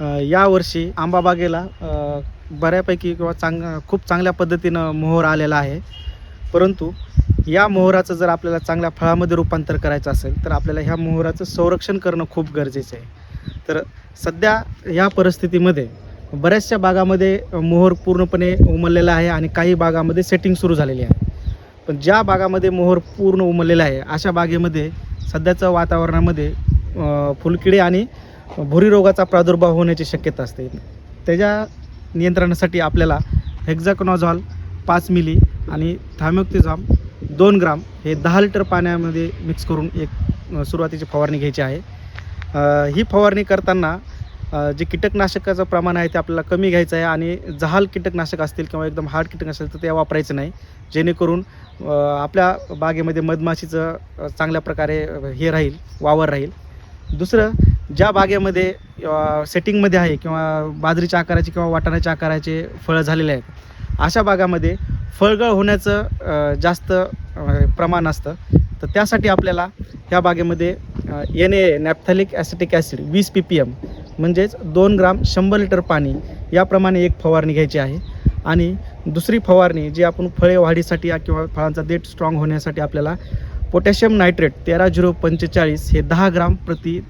यावर्षी आंबा बागेला बऱ्यापैकी किंवा चांग खूप चांगल्या पद्धतीनं मोहर आलेला आहे. परंतु या मोहराचं जर आपल्याला चांगल्या फळामध्ये रूपांतर करायचं असेल तर आपल्याला ह्या मोहराचं संरक्षण करणं खूप गरजेचं आहे. तर सध्या या परिस्थितीमध्ये बऱ्याचशा बागामध्ये मोहर पूर्णपणे उमललेला आहे आणि काही बागामध्ये सेटिंग सुरू झालेली आहे. पण ज्या बागामध्ये मोहर पूर्ण उमललेला आहे अशा बागेमध्ये सध्याच्या वातावरणामध्ये फुलकिडे आणि भुरी रोगाचा प्रादुर्भाव होण्याची शक्यता असते. त्याच्या नियंत्रणासाठी आपल्याला हेक्झाकोनॉझॉल पाच मिली आणि थायमोक्तिझॉम दोन ग्राम हे दहा लिटर पाण्यामध्ये मिक्स करून एक सुरुवातीची फवारणी घ्यायची आहे. ही फवारणी करताना जे कीटकनाशकाचं प्रमाण आहे ते आपल्याला कमी घ्यायचं आहे आणि जहाल कीटकनाशक असतील किंवा एकदम हार्ड कीटक असेल तर ते वापरायचं नाही. जेणेकरून आपल्या बागेमध्ये मधमाशीचं चांगल्या प्रकारे हे राहील वावर राहील. दुसरं ज्या बागेमध्ये सेटिंगमध्ये आहे किंवा बाजरीच्या आकाराचे किंवा वाटाण्याच्या आकाराचे फळं झालेले आहेत अशा बागामध्ये फळगळ होण्याचं जास्त प्रमाण असतं. तर त्यासाठी आपल्याला ह्या बागेमध्ये N A naphthalic acetic acid वीस पी पी एम म्हणजेच दोन ग्राम शंभर लिटर पाणी याप्रमाणे एक फवारणी घ्यायची आहे. आणि दुसरी फवारणी जी आपण फळे वाढीसाठी किंवा फळांचा देठ स्ट्रॉंग होण्यासाठी आपल्याला पोटॅशियम नायट्रेट तेरा झिरो पंचेचाळीस हे दहा ग्राम प्रति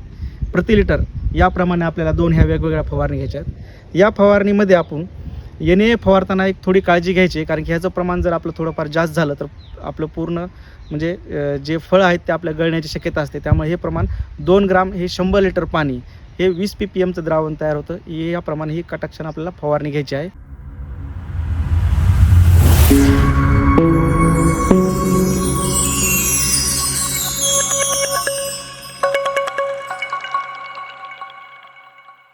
प्रति लिटर याप्रमाणे आपल्याला दोन ह्या वेगवेगळ्या फवारणी घ्यायच्या आहेत या फवारणीमध्ये आपण येणे फवारताना एक थोडी काळजी घ्यायची आहे, कारण की ह्याचं प्रमाण जर आपलं थोडंफार जास्त झालं तर आपलं पूर्ण म्हणजे जे फळं आहेत ते आपल्या गळण्याची शक्यता असते. त्यामुळे हे प्रमाण दोन ग्राम हे शंभर लिटर पाणी हे वीस पी पी एमचं द्रावण तयार होतं. हे याप्रमाणे ही कटाक्षण आपल्याला फवारणी घ्यायची आहे.